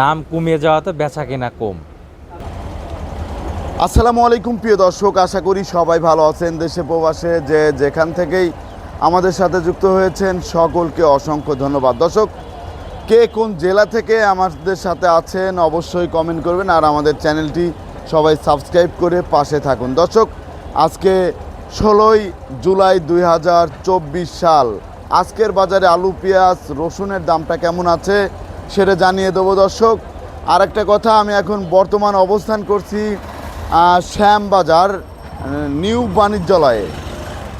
দাম কমিয়ে যাওয়াতে বেচা কিনা কম। আসসালামু আলাইকুম প্রিয় দর্শক, আশা করি সবাই ভালো আছেন দেশে প্রবাসে, যে যেখান থেকেই আমাদের সাথে যুক্ত হয়েছেন সকলকে অসংখ্য ধন্যবাদ। দর্শক, কে কোন জেলা থেকে আমাদের সাথে আছেন অবশ্যই কমেন্ট করবেন আর আমাদের চ্যানেলটি সবাই সাবস্ক্রাইব করে পাশে থাকুন। দর্শক, আজকে ষোলোই জুলাই দুই হাজার চব্বিশ সাল, আজকের বাজারে আলু, পেঁয়াজ, রসুনের দামটা কেমন আছে? সেটা জানিয়ে দেবো দর্শক। আর একটা কথা, আমি এখন বর্তমান অবস্থান করছি শ্যামবাজার নিউ বাণিজ্যালয়ে।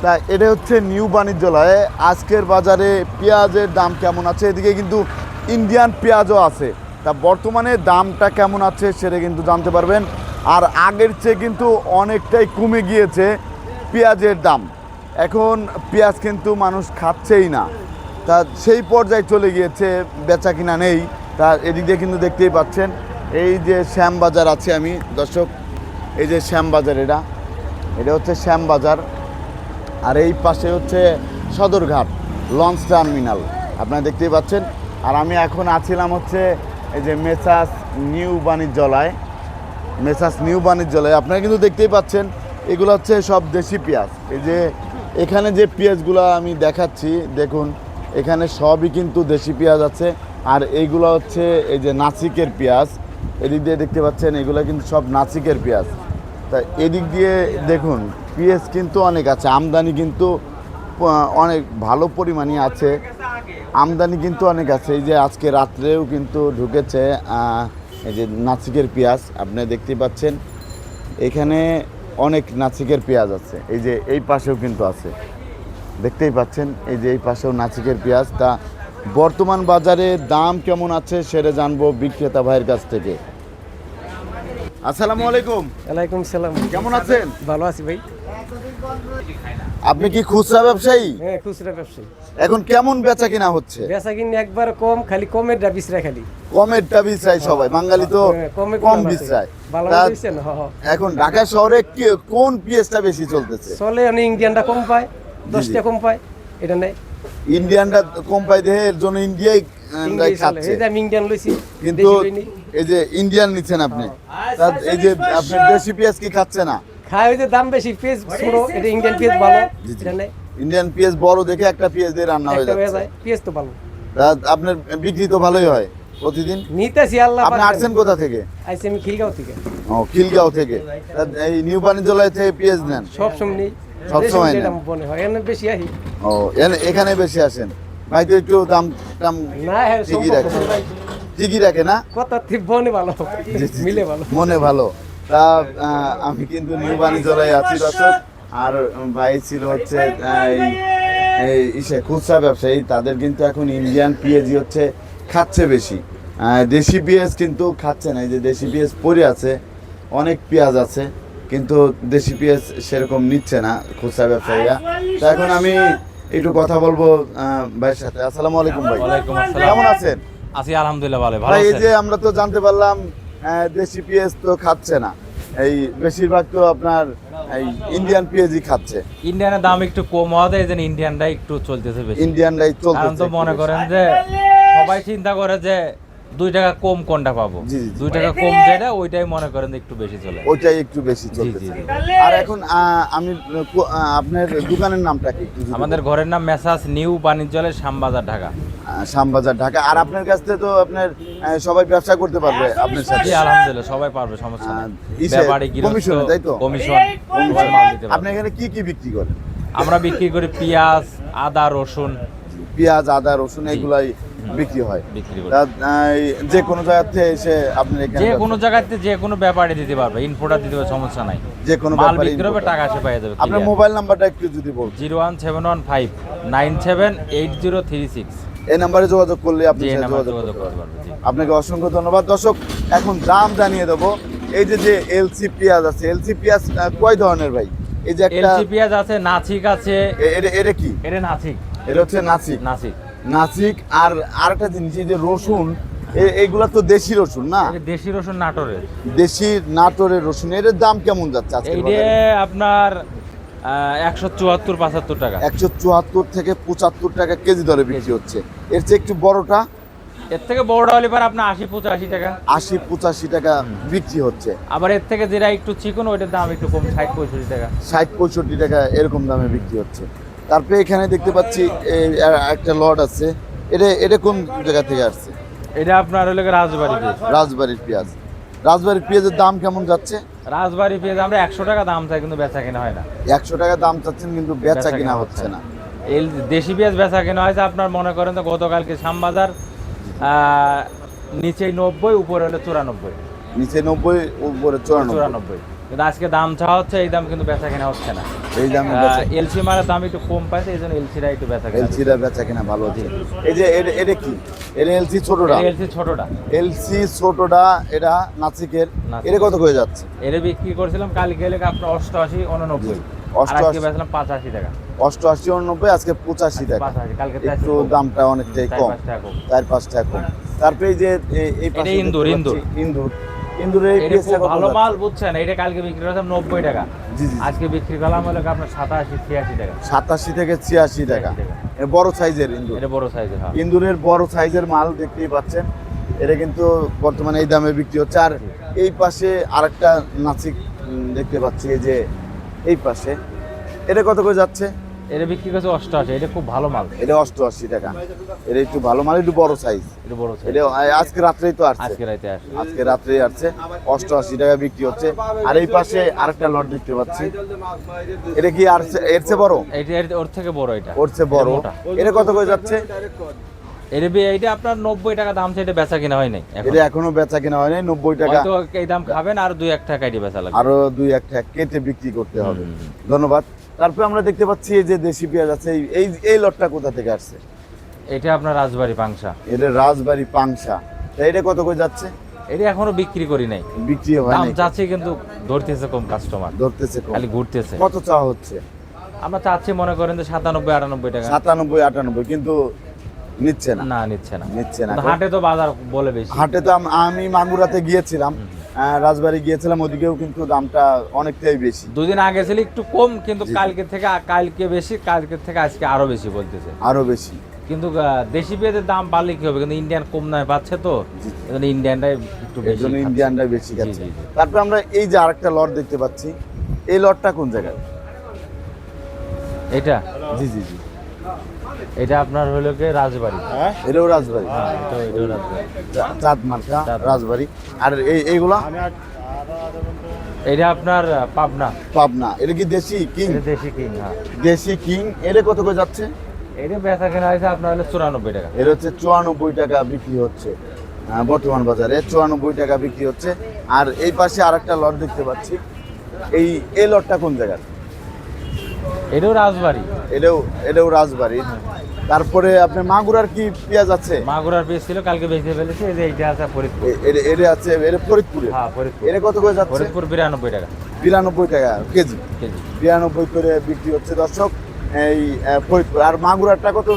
তা এটা হচ্ছে নিউ বাণিজ্যালয়ে। আজকের বাজারে পেঁয়াজের দাম কেমন আছে? এদিকে কিন্তু ইন্ডিয়ান পেঁয়াজও আছে। তা বর্তমানে দামটা কেমন আছে সেটা কিন্তু জানতে পারবেন। আর আগের চেয়ে কিন্তু অনেকটাই কমে গিয়েছে পেঁয়াজের দাম। এখন পেঁয়াজ কিন্তু মানুষ খাচ্ছেই না। তা সেই পর্যায়ে চলে গিয়েছে, বেচা কিনা নেই। তা এদিক দিয়ে কিন্তু দেখতেই পাচ্ছেন, এই যে শ্যামবাজার আছে আমি, দর্শক, এই যে শ্যামবাজার এটা এটা হচ্ছে শ্যামবাজার আর এই পাশে হচ্ছে সদরঘাট, লঞ্চ টার্মিনাল, আপনারা দেখতেই পাচ্ছেন। আর আমি এখন আছিলাম হচ্ছে এই যে messrs new Banijyalay, messrs new Banijyalay, আপনারা কিন্তু দেখতেই পাচ্ছেন, এগুলো হচ্ছে সব দেশি পেঁয়াজ। এই যে এখানে যে পেঁয়াজগুলো আমি দেখাচ্ছি, দেখুন এখানে সবই কিন্তু দেশি পেঁয়াজ আছে। আর এইগুলো হচ্ছে এই যে নাসিকের পেঁয়াজ। এদিক দিয়ে দেখতে পাচ্ছেন, এগুলো কিন্তু সব নাসিকের পেঁয়াজ। তা এদিক দিয়ে দেখুন, পেঁয়াজ কিন্তু অনেক আছে। আমদানি কিন্তু অনেক ভালো পরিমাণই আছে। আমদানি কিন্তু অনেক আছে। এই যে আজকে রাত্রেও কিন্তু ঢুকেছে এই যে নাসিকের পেঁয়াজ। আপনি দেখতে পাচ্ছেন, এখানে অনেক নাসিকের পেঁয়াজ আছে। এই যে এই পাশেও কিন্তু আছে। দেখতেই পাচ্ছেন এই যে এই পাশেও নাসিকের পেঁয়াজ। তা বর্তমান বাজারে দাম কেমন আছে সেটা জানব বিক্রেতা ভাইয়ের কাছ থেকে। আসসালামু আলাইকুম। ওয়ালাইকুম সালাম। কেমন আছেন? ভালো আছি ভাই। আপনি কি খুচরা ব্যবসায়ী? হ্যাঁ খুচরা ব্যবসায়ী। এখন কেমন বেচা কিনা হচ্ছে? বেচা কিনে একবার কম খালি কমের ডা বিচরা খালি। কমেরটা বিছরায় সবাই বাঙালি তো হ্যাঁ, কম হ। এখন ঢাকা শহরে কোন পিএসটা বেশি চলতেছে? চলে অনেক ইন্ডিয়ানটা কম পায়। দশটা কম পায় এটা ইন্ডিয়ানটা কম পাই দেহে এর জন্য ইন্ডিয়াই আহ, ইংলিশ চলে খাচ্ছে। আমি ইন্ডিয়ান লইছি কিন্তু এই যে ইন্ডিয়ান নিচ্ছেন আপনি এই যে আপনি দেশি পেঁয়াজ কি খাচ্ছে না? খায় ওই যে দাম বেশি পেঁয়াজ ছোট এটা ইন্ডিয়ান পেঁয়াজ ভালো জি, জি। এটা নেই ইন্ডিয়ান পেঁয়াজ বড় দেখে একটা পেঁয়াজ দিয়ে রান্না হয়ে যাচ্ছে। পেঁয়াজ তো ভালো। আপনার বিক্রি তো ভালোই হয় প্রতিদিন? নিতেছি আল্লাহ আপনি আসছেন কোথা থেকে? আইসি আমি খিলগাঁও থেকে। ও খিলগাঁও থেকে। এই নিউ বাণিজ্যালয় থেকে পেঁয়াজ নেন? সব সময় নেই। সব সময় নেন। মনে হয় এখানে বেশি আহি। ও এখানে বেশি আসেন। ভাই তো একটু দাম টাম না ঠিকই রাখে না ঠিকই রাখে না? কত বনে ভালো। জি, জি, জি। মিলে ভালো। মনে ভালো। তা আমি কিন্তু নিউ বাণিজ্যালয়ে আছি দর্শক। আর ভাই ছিল হচ্ছে এই- ইসে খুচরা ব্যবসায়ী। তাদের কিন্তু এখন ইন্ডিয়ান পিএজি হচ্ছে খাচ্ছে বেশি। দেশি পেঁয়াজ কিন্তু খাচ্ছে না। এই যে দেশি পেঁয়াজ পরে আছে অনেক পেঁয়াজ আছে। কিন্তু দেশি পেঁয়াজ সেরকম নিচ্ছে না খুচরা ব্যবসায়ীরা। তা এখন আমি একটু কথা বলব ভাইয়ের সাথে। আসসালামু আলাইকুম ভাই। কেমন আছেন? আছি আলহামদুলিল্লাহ ভালো ভাই এই যে আমরা তো জানতে পারলাম দেশি পেঁয়াজ তো খাচ্ছে না। এই বেশিরভাগ তো আপনার এই ইন্ডিয়ান পেঁয়াজই খাচ্ছে। ইন্ডিয়ানের দাম একটু কম হওয়াতে এই জন্য ইন্ডিয়ানটা একটু চলতেছে বেশি। ইন্ডিয়ানরাই কারণ চলতেছে তো মনে করেন যে সবাই চিন্তা করে যে দুই টাকা কম কোনটা পাবো। দুই টাকা কম যেটা ওইটাই মনে করেন একটু বেশি চলে। ওইটাই একটু বেশি চলতেছে। আর এখন আমি আপনার দোকানের নামটা কি আমাদের ঘরের নাম মেসাজ নিউ বাণিজ্যালয় শ্যামবাজার ঢাকা। শ্যামবাজার ঢাকা। আর আপনার কাছ থেকে তো আপনার সবাই ব্যবসা করতে পারবে আপনার সাথে। আলহামদুলিল্লাহ সবাই পারবে সমস্যা নেই। ব্যাপারী কমিশনে, তাই তো? কমিশন আপনি এখানে কি কি বিক্রি করেন? আমরা বিক্রি করি পেঁয়াজ আদা রসুন। পেঁয়াজ আদা রসুন এগুলাই বিক্রি হয়। বিক্রি করি যে কোনো জায়গা থেকে এসে এখানে যে কোনো জায়গাতে যে কোনো ব্যাপারে দিতে পারবে ইনফোটা দিতে পারবে সমস্যা নাই। যে কোনো মাল বিক্রি হবে টাকা পেয়ে যাবে আপনার মোবাইল নাম্বারটা একটু যদি বলতেন। Zero one seven one five nine seven eight zero three six. এই নাম্বারে যোগাযোগ করলে আপনি যোগাযোগ করতে পারবেন। আপনাকে অসংখ্য ধন্যবাদ। দর্শক এখন দাম জানিয়ে দেবো। এই যে যে এলসি পেঁয়াজ আছে এলসি পেঁয়াজ কয় ধরনের ভাই? এই যে একটা এলসি পেঁয়াজ আছে নাসিক আছে। এটা এটা কি? এটা নাসিক এটা হচ্ছে নাসিক নাসিক নাসিক আর আরেকটা জিনিস এই যে রসুন এ- এইগুলা তো দেশি রসুন না? দেশি রসুন নাটোরের। দেশি নাটোরের রসুন এর দাম কেমন যাচ্ছে আজকে আপনার একশো চুয়াত্তর পঁচাত্তর টাকা। একশো চুয়াত্তর থেকে পঁচাত্তর টাকা কেজি দরে বিক্রি হচ্ছে। এর চেয়ে একটু বড়টা? এর থেকে বড়টা হলে পর আপনার আশি পঁচাশি টাকা। আশি পঁচাশি টাকা বিক্রি হচ্ছে। আবার এর থেকে যেটা একটু চিকন ওইটার দাম একটু কম ষাট পঁয়ষট্টি টাকা। ষাট পঁয়ষট্টি টাকা এরকম দামে বিক্রি হচ্ছে। তারপরে এখানে দেখতে পাচ্ছি একটা লট আছে। এটা এটা কোন জায়গা থেকে আসছে? এটা আপনার হলো রাজবাড়ি পেঁয়াজ। রাজবাড়ির পেঁয়াজ। রাজবাড়ির পেঁয়াজের দাম কেমন যাচ্ছে? রাজবাড়ি পেঁয়াজ আমরা একশো টাকা দাম চাই কিন্তু বেচা কেনা হয় না। একশো টাকা দাম চাচ্ছেন কিন্তু বেচা কেনা হচ্ছে না। এই দেশি পেঁয়াজ বেচা কেনা হয়েছে আপনার মনে করেন তো গতকালকে শ্যামবাজার নিচে নব্বই উপরে হলো চুরানব্বই। নিচে নব্বই উপরে চুরানব্বই। চুরানব্বই। কিন্তু আজকে দাম চাওয়া হচ্ছে এই দাম কিন্তু বেচা কেনা হচ্ছে না। এই দামে এলসি মারের দাম একটু কম পাইছে এই জন্য এলসিটা একটু বেচা কেনা এলসিটা বেচা কিনা ভালো হচ্ছে। এই যে এটা- কি? এটা এলসি ছোটটা? এলসি ছোটটা। এলসি ছোটটা এটা নাসিকের। নাসিক। এটা কত করে যাচ্ছে? এটা বিক্রি করছিলাম কালকে গেলে আপনার অষ্টআশি উননব্বই। অষ্টআশি। আজকে বেচলাম পাঁচাশি টাকা। অষ্টআশি অনব্বই আজকে পঁচাশি টাকা। একটু দামটা অনেকটাই কম। চার পাঁচ টাকা কম। তারপরে এই যে এই ইন্দুর, ইন্দুর। ইন্দুর। ইন্দুরের এই ভালো মাল বুঝছেন এটা কালকে বিক্রি করছিলাম নব্বই টাকা। জি জি আজকে বিক্রি করলাম হলো আপনার সাতাশি ছিয়াশি টাকা। সাতাশি থেকে ছিয়াশি টাকা। টাকা। এটা বড় সাইজের ইন্দুর। এটা বড় সাইজের হ্যাঁ। ইন্দুরের বড় সাইজের মাল দেখতেই পাচ্ছেন। এটা কিন্তু বর্তমানে এই দামে বিক্রি হচ্ছে। আর এই পাশে আরেকটা নাসিক উম, দেখতে পাচ্ছি যে এই পাশে। এটা কত করে যাচ্ছে? এটা বিক্রি করছে অষ্টআশি এটা খুব ভালো মাল। এটা অষ্টআশি টাকা। এটা একটু ভালো মাল একটু বড় সাইজ একটু বড় সাইজ এটা আজকে রাত্রেই তো আসছে। আজকে রাতে আসছে। আজকে রাত্রেই আসছে। অষ্টআশি টাকা বিক্রি হচ্ছে। আর এই পাশে আরেকটা লট দেখতে পাচ্ছি। এটা কি আর এর চেয়ে বড়? এটা ওর থেকে বড় এটা। ওর চেয়ে বড়। এটা এটা কত করে যাচ্ছে? এটা বি- আপনার নব্বই টাকা দাম চাই বেচা কিনা হয় নাই এটা এখনও বেচা কিনা হয়নি নব্বই টাকা। হয়তো এই দাম খাবেন আর দুই এক টাকা এটি বেচা লাগবে। আরও দুই একটা কেটে বিক্রি করতে হবে। ধন্যবাদ। তারপরে আমরা দেখতে পাচ্ছি এই যে দেশি পেঁয়াজ আছে এই- এই এই লটটা কোথা থেকে আসছে? এটা আপনার রাজবাড়ি পাংশা। এটা রাজবাড়ি পাংশা। এটা কত করে যাচ্ছে? এটা এখনও বিক্রি করি নাই। বিক্রি দাম হয়নি চাচ্ছি কিন্তু ধরতেছে কম কাস্টমার ধরতেছে কম। খালি ঘুরতেছে। কত চাওয়া হচ্ছে? আমরা চাচ্ছি মনে করেন যে সাতানব্বই আটানব্বই টাকা। সাতানব্বই আটানব্বই কিন্তু নিচ্ছে না। না নিচ্ছে না। নিচ্ছে না। হাটে তো বাজার বলে বেশি। হাটে তো আমি মাগুরাতে গিয়েছিলাম রাজবাড়ি গিয়েছিলাম ওদিকেও কিন্তু দামটা অনেকটাই বেশি। দুদিন আগে ছিল একটু কম কিন্তু কালকে থেকে কালকে বেশি কালকে থেকে আজকে আরও বেশি বলতেছে। আরও বেশি। কিন্তু দেশি পেঁয়াজের দাম বাড়লে কি হবে? কিন্তু ইন্ডিয়ান কম দামে পাচ্ছে তো। জি। এজন্য ইন্ডিয়ানটাই একটু বেশি খাচ্ছে। বেশি খাচ্ছে। তারপরে আমরা এই যে আরেকটা লট দেখতে পাচ্ছি এই লটটা কোন জায়গায়? এটা? জি জি জি। এটা আপনার হলো কি রাজবাড়ি? এটাও রাজবাড়ি। হ্যাঁ এটা এটাও রাজবাড়ি। চাঁদ মার্কা রাজবাড়ি। আর এই এইগুলা? এটা আপনার পাবনা। পাবনা। এটা কি দেশি কিং? এটা দেশি কিং হ্যাঁ। দেশি কিং। এটা কত করে যাচ্ছে? এটা বেচা কেনা হয়েছে আপনার হলো চুরানব্বই টাকা। এর হচ্ছে চুয়ানব্বই টাকা বিক্রি হচ্ছে। বর্তমান বাজারে চুয়ানব্বই টাকা বিক্রি হচ্ছে। আর এই পাশে আরেকটা লট দেখতে পাচ্ছি। এই এই লটটা কোন জায়গার? এটাও রাজবাড়ি। এটাও এটাও রাজবাড়ির তারপরে আপনার মাগুরার কি পেঁয়াজ আছে? মাগুরার পেয়ে ছিল কালকে বেঁচে ফেলেছে এই যে এইটা আছে ফরিদপুর। এটা- আছে এটা ফরিদপুরে? হ্যাঁ ফরিদপুর। এটা কত করে যাচ্ছে? ফরিদপুর বিরানব্বই টাকা। বিরানব্বই টাকা কেজি। কেজি। বিরানব্বই করে বিক্রি হচ্ছে দর্শক এই ফরিদপুর। আর মাগুরারটা কত?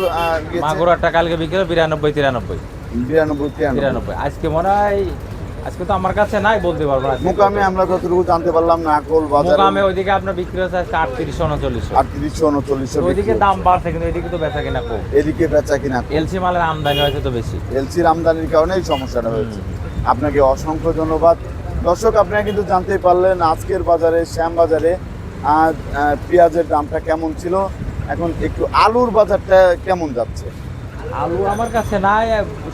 মাগুরারটা কালকে বিক্রি বিরানব্বই তিরানব্বই। বিরানব্বই তিরানব্বই। আজকে মনে হয় আজকে তো আমার কাছে নাই বলতে পারব না। মুকামে আমরা যতটুকু জানতে পারলাম না আকল বাজার মোকামে ওইদিকে আপনার বিক্রি হচ্ছে আজকে আটত্রিশশো উনচল্লিশশো। আটত্রিশশো উনচল্লিশশো ওইদিকে দাম বাড়ছে কিন্তু এদিকে তো বেচা কিনা কম। এদিকে বেচা কিনা এলসি মালের আমদানি হয়েছে তো বেশি। এলসির আমদানির কারণে এই সমস্যাটা হয়েছে। আপনাকে অসংখ্য ধন্যবাদ। দর্শক আপনারা কিন্তু জানতেই পারলেন আজকের বাজারে শ্যাম বাজারে আহ, পেঁয়াজের দামটা কেমন ছিল। এখন একটু আলুর বাজারটা কেমন যাচ্ছে? আলু আমার কাছে নাই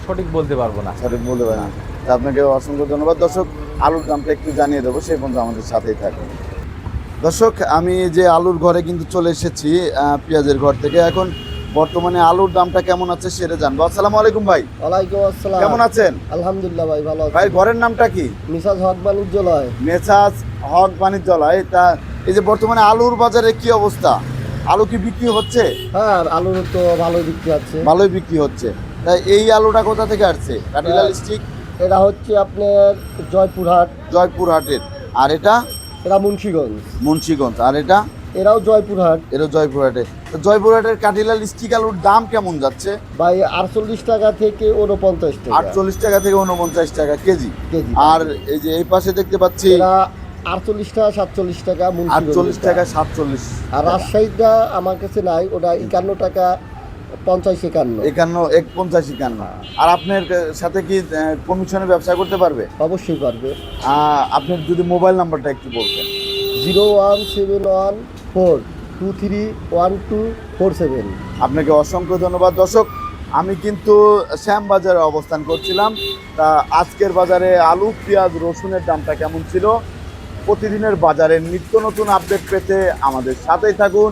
সঠিক বলতে পারব না। সঠিক বলতে পারে না। আপনাকে অসংখ্য ধন্যবাদ। দর্শক আলুর দামটা একটু জানিয়ে দেবো সেই পর্যন্ত আমাদের সাথেই থাকুন। দর্শক আমি যে আলুর ঘরে কিন্তু চলে এসেছি পেঁয়াজের ঘর থেকে এখন বর্তমানে আলুর দামটা কেমন আছে সেটা জানব। আসসালামু আলাইকুম ভাই। ওয়ালাইকুম আসসালাম। কেমন আছেন? আলহামদুলিল্লাহ ভাই ভালো আছি। ভাই ঘরের নামটা কি? মিসাজ হক বাণিজ্যালয়। মেসাজ হক বাণিজ্যালয় তা এই যে বর্তমানে আলুর বাজারে কি অবস্থা? আলু কি বিক্রি হচ্ছে? হ্যাঁ আলুর তো ভালোই বিক্রি হচ্ছে। ভালোই বিক্রি হচ্ছে। তাই এই আলুটা কোথা থেকে আসছে? কাটিলাল স্টিক এটা হচ্ছে আপনার জয়পুরহাট। জয়পুরহাটের। আর এটা? এরা মুন্সিগঞ্জ। মুন্সিগঞ্জ। আর এটা? এরাও জয়পুরহাট। এরাও জয়পুরহাটে। জয়পুরহাটের কাটিলাল স্টিক আলুর দাম কেমন যাচ্ছে? ভাই আটচল্লিশ টাকা থেকে উনপঞ্চাশ টাকা। আটচল্লিশ টাকা থেকে উনপঞ্চাশ টাকা কেজি। কেজি। আর এই যে এই পাশে দেখতে পাচ্ছি এরা আটচল্লিশ টাকা সাতচল্লিশ টাকা আটচল্লিশ টাকা। সাতচল্লিশ আর রাজশাহীটা আমার কাছে নাই ওটা একান্ন টাকা পঞ্চাশ একান্ন। একান্ন এক পঞ্চাশ একান্ন। আর আপনার সাথে কি কমিশনে ব্যবসা করতে পারবে? অবশ্যই পারবে। আপনার যদি মোবাইল নাম্বারটা একটু বলতেন। Zero one seven one four two three one two four seven. আপনাকে অসংখ্য ধন্যবাদ। দর্শক আমি কিন্তু শ্যামবাজারে অবস্থান করছিলাম। তা আজকের বাজারে আলু পেঁয়াজ রসুনের দামটা কেমন ছিল? প্রতিদিনের বাজারের নিত্য নতুন আপডেট পেতে আমাদের সাথেই থাকুন।